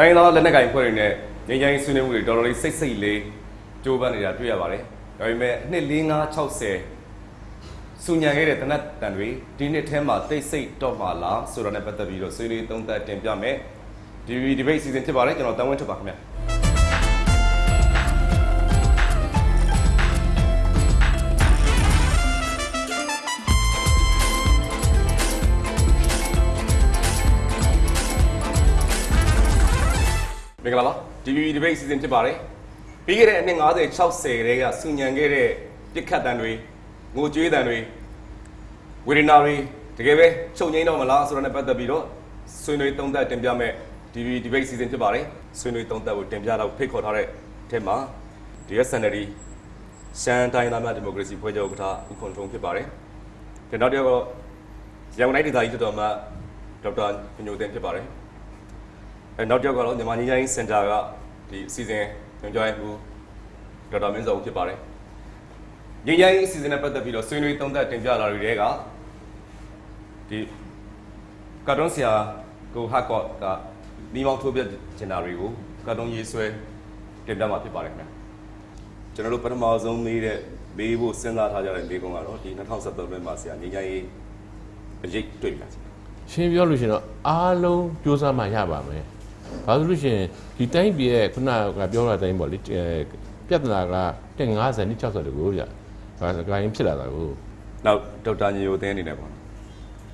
တိုင်းရင်းသားလက်နက်ကိုင်ဖွဲ့တွေနဲ့ငြိမ်းချမ်းရေးဆွေးနွေးမှုတွေတော်တော်လေးစိတ်စိတ်လေးကြိုးပမ်းနေတာတွေ့ရပါတယ်ဒါပေမဲ့နှစ်4 5 60စူညံခဲ့တဲ့တနတ်တန်တွေဒီနှစ်ထဲမှာတိတ်ဆိတ်တော့မှလားဆိုတာနဲ့ပတ်သက်ပြီးတော့ဆွေးနွေးသုံးသပ်တင်ပြမယ်ဒီဒီဘေတ်စီစဉ်ဖြစ်ပါတယ်ကျွန်တော်တန်ဝင်းထပ်ပါခင်ဗျာ င်္ဂလာပါ DVB debate season ဖြစ်ပါတယ်ပြီးခဲ့တဲ့အနှစ်50 60ကလေးကစူညံခဲ့တဲ့ပြစ်ခတ်တန်တွေငိုကြွေးတန်တွေဝေဒနာတွေတကယ်ပဲချုပ်ငိမ့်တော့မလားဆိုတာနဲ့ပတ်သက်ပြီးတော့ဆွေးနွေးသုံးသပ်တင်ပြမဲ့ DVB debate season ဖြစ်ပါတယ်ဆွေးနွေးသုံးသပ်ကိုတင်ပြတော့ဖိတ်ခေါ်ထားတဲ့အဲမှာ DSND ရှမ်းတိုင်းသားများဒီမိုကရေစီဖွဲ့ချုပ်ဥက္ကဋ္ဌဦးခွန်ထုံးဖြစ်ပါတယ်ဒီနောက်တစ်ယောက်တော့ရန်ကုန်တိုင်းဒေသကြီးတော်တော်မှဒေါက်တာညိုတင်ဖြစ်ပါတယ် အဲနောက်တစ်ယောက်ကတော့မြန်မာညီချိုင်းစင်တာကဒီအစီအစဉ်ညွှန်ကြားရေးမှူးဒေါက်တာမင်းစောဦးဖြစ်ပါတယ်ညီချိုင်းအစီအစဉ်နဲ့ပတ်သက်ပြီးတော့ဆွေးနွေးသုံးသပ်တင်ပြလာတွေတဲကဒီကာတွန်းဆရာကိုဟတ်ကော့ကမိမောင်းထိုးပြကျင်တာတွေကိုကာတွန်းရေးဆွဲတင်ပြမှာဖြစ်ပါတယ်ခင်ဗျာကျွန်တော်တို့ပထမဆုံးမေးတဲ့မေးဖို့စဉ်းစားထားကြတဲ့မေးခွန်းကတော့ဒီ2023ခုနှစ်မှာဆရာညီချိုင်းရေးအရေးတွေ့ပြီလားဆရာရှင်းပြောလို့ရှိရင်တော့အားလုံးစူးစမ်းမှရပါမယ်။ ဘာလို့လို့ရှိရင်ဒီတိုင်းပြည်ရဲ့ခုနကပြောတာတိုင်းပေါ့လေအဲပြဿနာကတက်50နှစ်60တကူကြာ။ဒါကရင်ဖြစ်လာတာကိုနောက်ဒေါက်တာညိုသင်းအနေနဲ့ပေါ့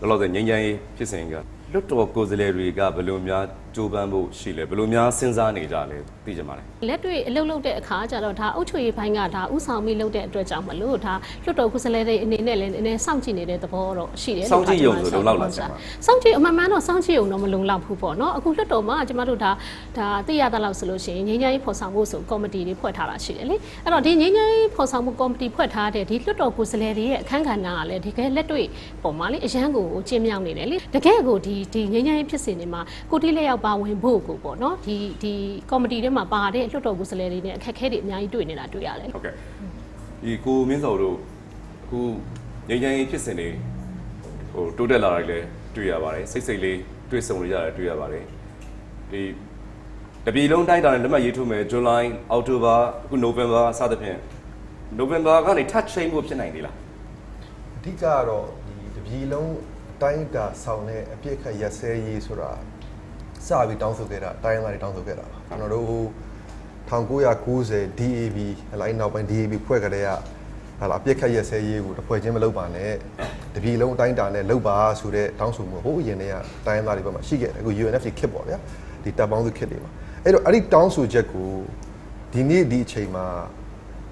လောလောဆယ်ငိမ့်ချမ်းရေးဖြစ်စဉ်ကလွတ်တော်ကိုယ်စားလှယ်တွေကဘယ်လိုများ ကြိုးပမ်းဖို့ရှိလဲဘယ်လိုများစဉ်းစားနေကြလဲသိကြပါလဲလက်တွေ့အလုပ်လုပ်တဲ့အခါကျတော့ဒါအုတ်ချွေဘိုင်းကဒါဥဆောင်ပြီးလုပ်တဲ့အတွက်ကြောင့်မလို့ဒါလွတ်တော်ကုစလဲတဲ့အနေနဲ့လည်းနည်းနည်းစောင့်ကြည့်နေတဲ့သဘောတော့ရှိတယ်စောင့်ကြည့်ရုံဆိုလုံလောက်လားဆရာမစောင့်ကြည့်အမှန်မှန်တော့စောင့်ကြည့်ရုံတော့မလုံလောက်ဘူးပေါ့နော်အခုလွတ်တော်မှာကျမတို့ဒါဒါသိရသလောက်ဆိုလို့ရှိရင်ငြိမ်းချမ်းရေးဖော်ဆောင်ဖို့ဆိုကော်မတီတွေဖွဲ့ထားတာရှိတယ်လေအဲ့တော့ဒီငြိမ်းချမ်းရေးဖော်ဆောင်မှုကော်မတီဖွဲ့ထားတဲ့ဒီလွတ်တော်ကုစလဲတွေရဲ့အခန်းကဏ္ဍကလည်းဒီကဲလက်တွေ့ပုံမှာလေအရန်ကိုကျင်းမြောင်းနေတယ်လေတကယ်ကိုဒီဒီငြိမ်းချမ်းရေးဖြစ်စဉ်တွေမှာကိုတိလက်ရောက်ပါဝင်ဖို့ကိုပေါ့နော်ဒီဒီကော်မတီထဲမှာပါတဲ့လွတ်တော်ကုစလဲတွေနဲ့အခက်အခဲတွေအများကြီးတွေ့နေတာတွေ့ရတယ်ဟုတ်ကဲ့ဒီကိုမင်းစောတို့အခုငိမ့်ချမ်းရေးဖြစ်စဉ်တွေဟိုတိုးတက်လာတာတွေလည်းတွေ့ရပါတယ်စိတ်စိတ်လေးတွေ့ဆုံလို့ရတယ်တွေ့ရပါတယ်ဒီတပြည်လုံးတိုင်းတာနဲ့လက်မှတ်ရေးထိုးမယ်ဇူလိုင်အောက်တိုဘာအခုနိုဝင်ဘာစသဖြင့်နိုဝင်ဘာကနေ touch chain ဖို့ဖြစ်နိုင်သေးလားအဓိကကတော့ဒီတပြည်လုံးအတိုင်းအတာဆောင်တဲ့အပြစ်ခတ်ရက်စဲရေးဆိုတာ စပြီးတောင်းဆိုခဲ့တာတိုင်းရင်းသားတွေတောင်းဆိုခဲ့တာပါကျွန်တော်တို့1990 DAB ဟလာအဲ့နောက်ပိုင်း DAB ဖွဲ့ကြတဲ့ကဟာလာအပြစ်ခတ်ရက်စဲရေးကိုတစ်ဖွဲ့ချင်းမလုပ်ပါနဲ့တပြည်လုံးအတိုင်းအတာနဲ့လုပ်ပါဆိုတဲ့တောင်းဆိုမှုဟိုအရင်တည်းကတိုင်းရင်းသားတွေဘက်မှာရှိခဲ့တယ်အခု UNFC ခစ်ပေါ့ဗျာဒီတပ်ပေါင်းစုခစ်တွေမှာအဲ့တော့အဲ့ဒီတောင်းဆိုချက်ကိုဒီနေ့ဒီအချိန်မှာ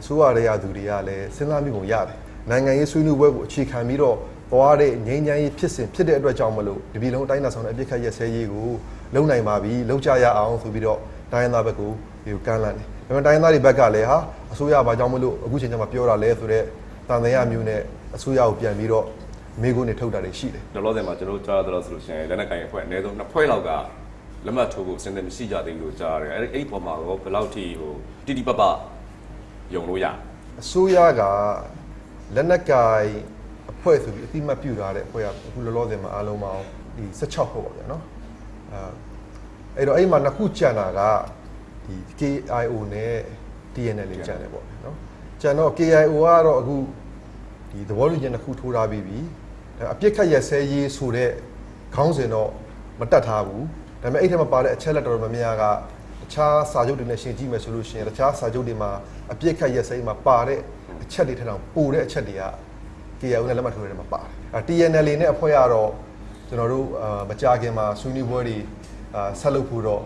အစိုးရရေရသူတွေကလည်းစဉ်းစားမိပုံရတယ်နိုင်ငံရေးဆွေးနွေးပွဲကိုအခြေခံပြီးတော့သွားတဲ့ငြိမ်းချမ်းရေးဖြစ်စဉ်ဖြစ်တဲ့အတွက်ကြောင့်မလို့ဒီပြည်လုံးအတိုင်းအတာဆောင်တဲ့အပြစ်ခတ်ရက်စဲရေးကို လုံနိုင်ပါပြီလုံကြရအောင်ဆိုပြီးတော့တိုင်းရင်းသားဘက်ကိုဒီကိုကမ်းလှမ်းတယ်ဒါပေမဲ့တိုင်းရင်းသားတွေဘက်ကလည်းဟာအစိုးရဘာကြောင့်မလို့အခုချိန်ကျမှပြောတာလဲဆိုတော့တန်တရားမျိုးနဲ့အစိုးရကိုပြန်ပြီးတော့မိကုန်းနေထုတ်တာတွေရှိတယ်လောလောဆယ်မှာကျွန်တော်ကြားရတော့ဆိုလို့ရှိရင်လက်နက်ကိုင်အဖွဲ့အနည်းဆုံးနှစ်ဖွဲ့လောက်ကလက်မှတ်ထိုးဖို့အစဉ်သင့်မရှိကြသေးဘူးလို့ကြားရတယ်အဲ့ဒီအဲ့ဒီပုံမှာရောဘယ်လောက်ထိဟိုတိတိပပယုံလို့ရအစိုးရကလက်နက်ကိုင်အဖွဲ့ဆိုပြီးအတိမတ်ပြုထားတဲ့အဖွဲ့ကအခုလောလောဆယ်မှာအားလုံးပေါင်းဒီ16ဖွဲ့ပေါ့ဗျာနော် အဲအဲ့တော့အဲ့မှာနှစ်ခုကြံတာကဒီ KIO နဲ့ TNL လေးကြံတယ်ပေါ့နော်ကြံတော့ KIO ကတော့အခုဒီသဘောတူညီချက်နှစ်ခုထိုးထားပြီးပြီဒါအပြစ်ခတ်ရက်စဲရေးဆိုတဲ့ခေါင်းစဉ်တော့မတက်ထားဘူးဒါပေမဲ့အဲ့ထဲမှာပါတဲ့အချက်လက်တော်တော်များများကတခြားစာချုပ်တွေနဲ့ရှင်းကြည့်မယ်ဆိုလို့ရှိရင်တခြားစာချုပ်တွေမှာအပြစ်ခတ်ရက်စဲရေးမှာပါတဲ့အချက်တွေထက်တောင်ပိုတဲ့အချက်တွေက KIO နဲ့လက်မှတ်ထိုးတဲ့ထဲမှာပါတယ်အဲ TNL နဲ့အဖွဲ့ကတော့ ကျွန်တော်တို့အာမကြခင်မှာဆွေးနွေးပွဲတွေအာဆက်လုပ်ဖို့တော့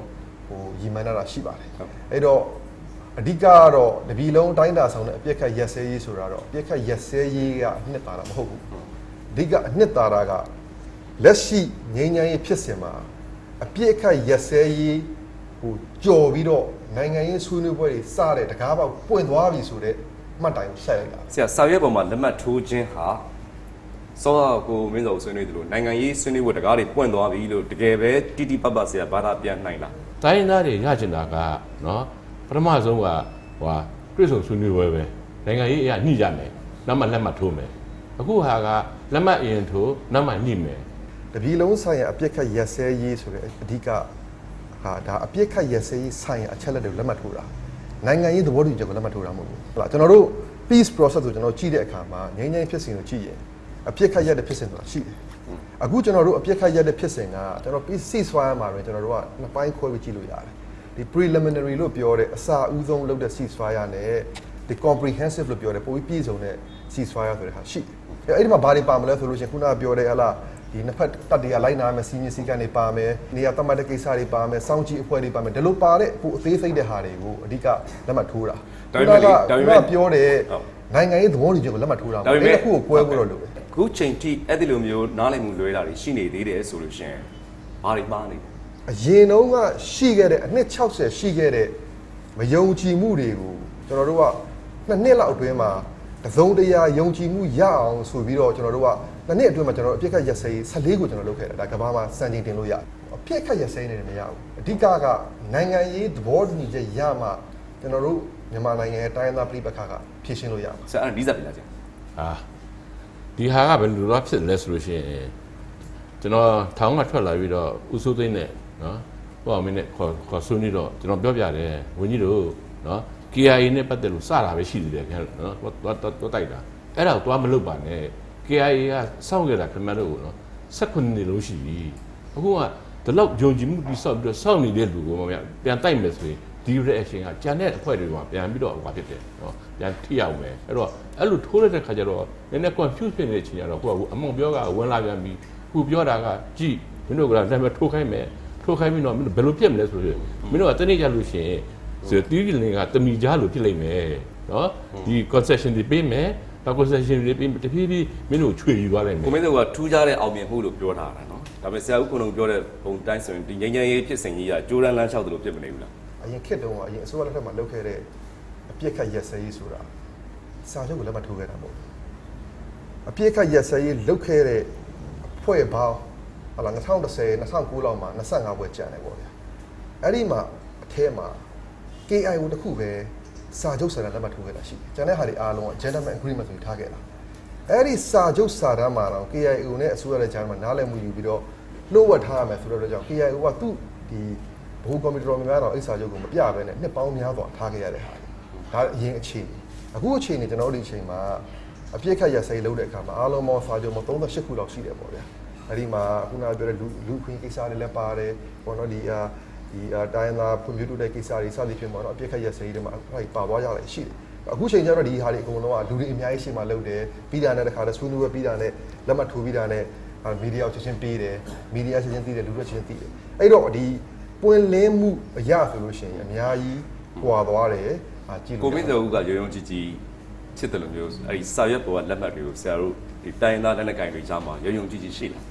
ဟိုရည်မှန်းတာရှိပါတယ်အဲ့တော့အဓိကကတော့တပြည်လုံးအတိုင်းအတာဆောင်တဲ့အပြစ်ခတ်ရက်စဲရေးဆိုတာတော့အပြစ်ခတ်ရက်စဲရေးကအနှစ်သာရမဟုတ်ဘူးအဓိကအနှစ်သာရကလက်ရှိငြိမ်းချမ်းရေးဖြစ်စဉ်မှာအပြစ်အခတ်ရက်စဲရေးဟိုကြော်ပြီးတော့နိုင်ငံရေးဆွေးနွေးပွဲတွေစတဲ့တကားပေါက်ပွင့်သွားပြီဆိုတော့မှတ်တိုင်ကိုဆက်လိုက်တာဆရာစာရွက်ပေါ်မှာလက်မှတ်ထိုးခြင်းဟာ စောကိုမင်းစောဆွေးနွေးသလိုနိုင်ငံရေးဆွေးနွေးဖို့တကားတွေပွင့်သွားပြီလို့တကယ်ပဲတိတိပပဆရာဘာသာပြန်နိုင်လားတိုင်းရင်းသားတွေရချင်တာကနော်ပထမဆုံးကဟိုတွေ့ဆုံဆွေးနွေးပွဲပဲနိုင်ငံရေးအရာညှိကြမယ်နောက်မှလက်မှတ်ထိုးမယ်အခုဟာကလက်မှတ်အရင်ထိုးနောက်မှညှိမယ်တပြည်လုံးဆိုင်ရာအပြစ်ခတ်ရက်စဲရေးဆိုတဲ့အဓိကဟဟာဒါအပြစ်ခတ်ရက်စဲရေးဆိုင်ရာအချက်လက်တွေကိုလက်မှတ်ထိုးတာနိုင်ငံရေးသဘောတူညီချက်ကိုလက်မှတ်ထိုးတာမဟုတ်ဘူးဟုတ်လားကျွန်တော်တို့ peace process ကိုကျွန်တော်ကြည့်တဲ့အခါမှာငြိမ်းချမ်းရေးဖြစ်စဉ်ကိုကြည့်ရင် အပြစ်ခတ်ရက်တဲ့ဖြစ်စဉ်ဆိုတာရှိတယ်အခုကျွန်တော်တို့အပြစ်ခတ်ရက်တဲ့ဖြစ်စဉ်ကကျွန်တော် peace ceasefire မှာပဲကျွန်တော်တို့ကနှစ်ပိုင်းခွဲပြီးကြည့်လို့ရတယ်ဒီ preliminary လို့ပြောတဲ့အစာအဦးဆုံးလုပ်တဲ့ ceasefire နဲ့ဒီ comprehensive လို့ပြောတဲ့ပိုပြီးပြည့်စုံတဲ့ ceasefire ဆိုတဲ့ဟာရှိတယ်အဲ့ဒီမှာဘာတွေပါမလဲဆိုလို့ရှိရင်ခုနကပြောတဲ့ဟလာဒီနှစ်ဖက်တပ်တွေကလိုက်နာမယ်စီမင်းစည်းကမ်းတွေပါမယ်နေရာတတ်မှတ်တဲ့ကိစ္စတွေပါမယ်စောင့်ကြည့်အဖွဲ့တွေပါမယ်ဒီလိုပါတဲ့ပိုအသေးစိတ်တဲ့ဟာတွေကိုအဓိကလက်မှတ်ထိုးတာဒါပေမဲ့လေဒါပေမဲ့ခုနကပြောတဲ့ဟုတ်နိုင်ငံရေးသဘောတူညီချက်ကိုလက်မှတ်ထိုးတာဒါပေမဲ့အဲ့ဒီခုကိုကွဲဖို့တော့လိုတယ် ခုချိန်ထိအဲ့ဒီလိုမျိုးနားလည်မှုလွဲတာတွေရှိနေသေးတယ်ဆိုလို့ရှရင်ဘာတွေမှားနေလဲအရင်တုန်းကရှိခဲ့တဲ့အနှစ်60ရှိခဲ့တဲ့မယုံကြည်မှုတွေကိုကျွန်တော်တို့ကနှစ်နှစ်လောက်အတွင်းမှာတစ်စုံတရာယုံကြည်မှုရအောင်ဆိုပြီးတော့ကျွန်တော်တို့ကနှစ်နှစ်အတွင်းမှာကျွန်တော်တို့အပြစ်ခတ်ရက်စဲရေး14ကိုကျွန်တော်လုပ်ခဲ့တယ်ဒါကမ္ဘာမှာစံချိန်တင်လို့ရတယ်အပြစ်ခတ်ရက်စဲနေတယ်မရဘူးအဓိကကနိုင်ငံရေးသဘောတူညီချက်ရမှကျွန်တော်တို့မြန်မာနိုင်ငံရဲ့တိုင်းရင်းသားပြည်ပခါကဖြည့်ရှင်းလို့ရမှာဆရာအဲ့ဒါနီးစပ်ပြီလားကျန်အာ ဒီဟာကဘယ်လိုတော့ဖြစ်လဲဆိုလို့ရှိရင်ကျွန်တော်ထောင်ကထွက်လာပြီးတော့ဥစိုးသိန်းနဲ့နော်ဟိုအမင်းနဲ့ခေါ်ခေါ်ဆွေးနွေးတော့ကျွန်တော်ပြောပြတယ်ဝင်းကြီးတို့နော် KIA နဲ့ပတ်သက်လို့စတာပဲရှိသေးတယ်ခင်ဗျာနော်သွားသွားသွားတိုက်တာအဲ့ဒါကိုသွားမလုပ်ပါနဲ့ KIA ကစောင့်ခဲ့တာခင်ဗျားတို့နော်16နှစ်လုံးရှိပြီအခုကဒီလောက်ယုံကြည်မှုတိဆောက်ပြီးတော့စောင့်နေတဲ့လူကိုမပြန်တိုက်မယ်ဆိုရင် ဒီ reaction ကကြံတဲ့အဖွဲ့တွေကပြန်ပြီးတော့ဟိုဖြစ်တယ်နော်ပြန်ထိရောက်မယ်အဲ့တော့အဲ့လိုထိုးလိုက်တဲ့ခါကျတော့နည်းနည်း confuse ဖြစ်နေတဲ့အချိန်ကျတော့ကိုကကအမောင်ပြောကဝင်လာပြန်ပြီးခုပြောတာကကြည့်မင်းတို့ကလည်းလက်မထိုးခိုင်းမယ်ထိုးခိုင်းပြီးတော့မင်းတို့ဘယ်လိုပြက်မလဲဆိုတော့မင်းတို့ကတနေ့ကြလို့ရှိရင်ဆိုတီးကလင်ကတမီကြားလို့ဖြစ်လိမ့်မယ်နော်ဒီ concession တွေပေးမယ်ဘာ concession တွေပေးမယ်တဖြည်းဖြည်းမင်းတို့ချွေယူသွားလိုက်မယ်ကိုမင်းတို့ကထူးခြားတဲ့အောင်မြင်မှုလို့ပြောထားတာနော်ဒါပေမဲ့ဆရာဦးခုနကပြောတဲ့ပုံတိုင်းဆိုရင်ဒီငញ្ញရေးဖြစ်စဉ်ကြီးကကြိုးရန်လန်းလျှောက်တယ်လို့ဖြစ်မနေဘူးလား အရင်ခေတ်တုန်းကအရင်အစိုးရလက်ထက်မှာလုပ်ခဲ့တဲ့အပြစ်ခတ်ရက်စဲရေးဆိုတာစာချုပ်ကိုလက်မှတ်ထိုးခဲ့တာမဟုတ်ဘူးအပြစ်ခတ်ရက်စဲရေးလုပ်ခဲ့တဲ့အဖွဲ့ပေါင်းဟလာ2010 2009လောက်မှာ25ဘွဲ့ကျန်တယ်ပေါ့ဗျာအဲ့ဒီမှာအထဲမှာ KIO တခုပဲစာချုပ်စာတမ်းလက်မှတ်ထိုးခဲ့တာရှိတယ်ကျန်တဲ့ဟာတွေအားလုံးက gentleman agreement ဆိုပြီးထားခဲ့တာအဲ့ဒီစာချုပ်စာတမ်းမှာတော့ KIO နဲ့အစိုးရရဲ့ကြားမှာနားလည်မှုယူပြီးတော့နှုတ်ဝက်ထားရမယ်ဆိုတော့ကြောင့် KIO ကသူ့ဒီ ဘိုးကွန်ပျူတာတော်များတော့အဲ့စာချုပ်ကိုမပြဘဲနဲ့နှစ်ပေါင်းများစွာထားခဲ့ရတဲ့ဟာတွေဒါအရင်အခြေအနေအခုအခြေအနေကျွန်တော်တို့ဒီအချိန်မှာအပြစ်ခတ်ရစိတ်လုပ်တဲ့အခါမှာအားလုံးပေါင်းစာချုပ်မှာ38ခုလောက်ရှိတယ်ပေါ့ဗျာအဲ့ဒီမှာခုနကပြောတဲ့လူလူခွင့်ကိစ္စတွေလည်းပါတယ်ပေါ့နော်ဒီအာဒီအာတိုင်းလာဖွံ့ဖြိုးတိုးတက်ကိစ္စတွေစသည်ဖြင့်ပေါ့နော်အပြစ်ခတ်ရစိတ်တွေမှာအဲ့ပါသွားကြတယ်ရှိတယ်အခုချိန်ကျတော့ဒီဟာတွေအကုန်လုံးကလူတွေအများကြီးရှေ့မှာလုပ်တယ်ပြီးတာနဲ့တခါတည်းဆွေးနွေးပွဲပြီးတာနဲ့လက်မှတ်ထိုးပြီးတာနဲ့မီဒီယာကိုချက်ချင်းပေးတယ်မီဒီယာချက်ချင်းသိတယ်လူတွေချက်ချင်းသိတယ်အဲ့တော့ဒီ ပွင့်လင်းမှုအရာဆိုလို့ရှိရင်အများကြီးဟွာသွားတယ်အာကြည့်လို့ကိုမင်းတို့ကရုံရုံကြည်ကြည်ချစ်တယ်လို့မျိုးအဲ့ဒီစာရွက်ပေါ်ကလက်မှတ်တွေကိုဆရာတို့ဒီတိုင်းရင်းသားလက်နက်ကိုင်တွေကြားမှာရုံရုံကြည်ကြည်ရှိတယ်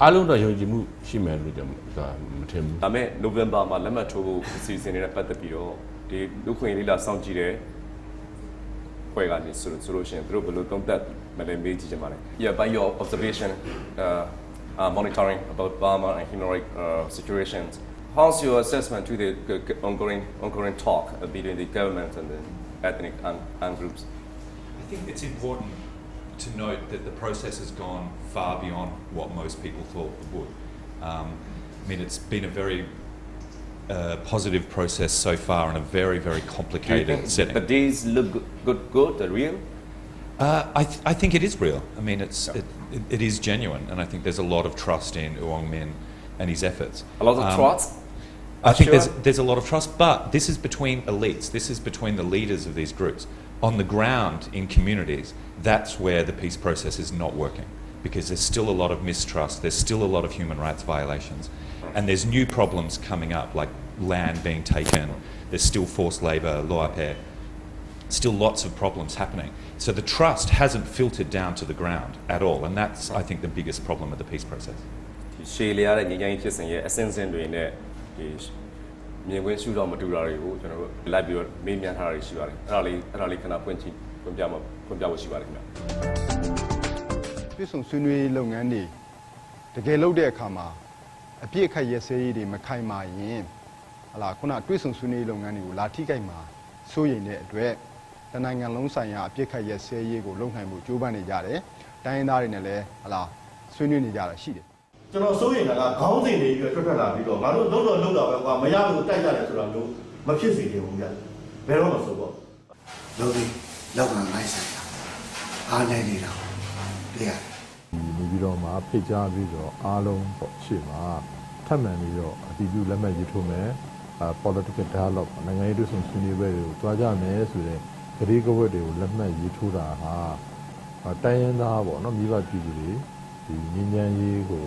အားလုံးတော့ယုံကြည်မှုရှိမယ်လို့ကျွန်တော်မထင်ဘူးဒါပေမဲ့နိုဝင်ဘာမှာလက်မှတ်ထိုးဖို့အစီအစဉ်တွေနဲ့ပတ်သက်ပြီးတော့ဒီလူခွင့်လေးလာစောင့်ကြည့်တယ်ဖွဲ့ကနေဆိုလို့ဆိုလို့ရှိရင်သူတို့ဘယ်လိုသုံးသပ်မလဲမေးကြည့်ချင်ပါတယ် Yeah by your observation uh, uh monitoring about Burma and human rights uh, situations how's your assessment to the ongoing ongoing talk between the government and the ethnic and, and groups I think it's important to note that the process has gone far beyond what most people thought it would. Um, I mean, it's been a very uh, positive process so far in a very, very complicated setting. But these look good good, good real Uh, I, th- I think it is real. I mean, it's, it, it, it is genuine, and I think there's a lot of trust in Uong Min and his efforts. a lot of Um, trust I think Sure. there's, there's a lot of trust, but this is between elites. This is between the leaders of these groups. On the ground, in communities, that's where the peace process is not working because there's still a lot of mistrust, there's still a lot of human rights violations, and there's new problems coming up like land being taken, there's still forced labour, pair, still lots of problems happening. So the trust hasn't filtered down to the ground at all, and that's, I think, the biggest problem of the peace process. ဒီရှေးလျားတဲ့ညီညီဖြစ်စဉ်ရဲ့အစင်းစင်းတွေနဲ့ဒီမြင်ကွင်းရှုတော့မတူတာတွေကိုကျွန်တော်တို့လိုက်ပြီးတော့မေးမြန်းထားတာတွေရှိပါတယ်အဲ့ဒါလေးအဲ့ဒါလေးခဏဖွင့်ကြည့်ဖွင့်ပြမှာဖွင့်ပြဖို့ရှိပါတယ်ခင်ဗျာပြည်ဆုံဆွေးနွေးရေးလုပ်ငန်းတွေတကယ်လုပ်တဲ့အခါမှာအပြည့်အခက်ရဲစဲရေးတွေမခိုင်မာရင်ဟလာခုနပြည်ဆုံဆွေးနွေးရေးလုပ်ငန်းတွေကိုလာထိခိုက်မှာစိုးရိမ်တဲ့အတွက် တနိုင်ငံလုံးဆိုင်ရာအပြည့်အခက်ရဲစဲရေးကိုလုပ်နိုင်မှုကြိုးပမ်းနေကြတယ်တိုင်းရင်းသားတွေနဲ့လည်းဟလာဆွေးနွေးနေကြတာရှိတယ်ကျွန်တော်စိုးရင်ကခေါင်းစဉ်တွေပြီးတော့ထွက်ထွက်လာပြီးတော့ငါတို့လုံးတော့လုံးတော့ပဲကွာမရဘူးတိုက်ရတယ်ဆိုတာမျိုးမဖြစ်စေချင်ဘူးဗျဘယ်တော့မှဆိုပေါ့လုပ်ပြီးလောက်ကငိုင်းဆိုင်တာအားနေနေတာတွေ့ရတယ်နေပြီးတော့မှဖိတ်ကြားပြီးတော့အားလုံးပေါ့ရှေ့မှာထပ်မံပြီးတော့အတည်ပြုလက်မှတ်ရေးထိုးမယ်အာ political dialogue ပေါ့နိုင်ငံရေးတွေ့ဆုံဆွေးနွေးပွဲတွေကိုတွားကြမယ်ဆိုတဲ့က တိကဝတ်တွေကိုလက်မှတ်ရေးထိုးတာဟာအာတိုင်းရင်းသားပေါ့နော်မိဘပြည်သူတွေဒီငင်းညမ်းရေးကို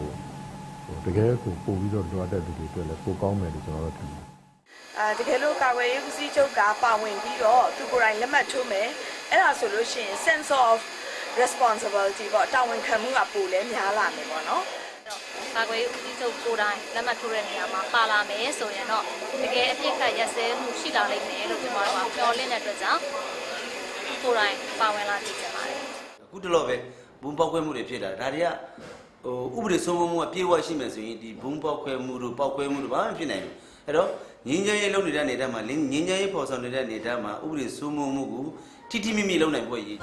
ဟိုတကယ်ကိုပို့ပြီးတော့လိုအပ်တဲ့လူတွေအတွက်လည်းပိုကောင်းမယ်လို့ကျွန်တော်တို့ထင်တယ်အာတကယ်လို့ကာကွယ်ရေးဦးစီးချုပ်ကပါဝင်ပြီးတော့သူကိုယ်တိုင်လက်မှတ်ထိုးမယ်အဲ့ဒါဆိုလို့ရှိရင် sense of responsibility ပေါ့တာဝန်ခံမှုကပိုလဲများလာမယ်ပေါ့နော် ကာကွယ်ရေးဦးစီးချုပ်ကိုယ်တိုင်လက်မှတ်ထိုးတဲ့နေရာမှာပါလာမယ်ဆိုရင်တော့တကယ်အပြစ်ခတ်ရက်စဲမှုရှိလာလိမ့်မယ်လို့ကျွန်တော်တို့ကမျှော်လင့်တဲ့အတွက်ကြောင့်ကိုယ်တိုင်ပါဝင်လာကြည့်ချင်ပါတယ်အခုတလောပဲဘုံပေါက်ခွဲမှုတွေဖြစ်တာဒါတွေကဟိုဥပဒေစိုးမိုးမှုအပြည့်အဝရှိမယ်ဆိုရင်ဒီဘုံပေါက်ခွဲမှုတို့ပေါက်ခွဲမှုတို့ဘာမှဖြစ်နိုင်ဘူးအဲ့တော့ငင်းချမ်းရေးလုပ်နေတဲ့အနေနဲ့မှာငင်းချမ်းရေးပေါ်ဆောင်နေတဲ့အနေနဲ့မှာဥပဒေစိုးမိုးမှုကိုထိထိမိမိလုပ်နိုင်ဖို့ရည်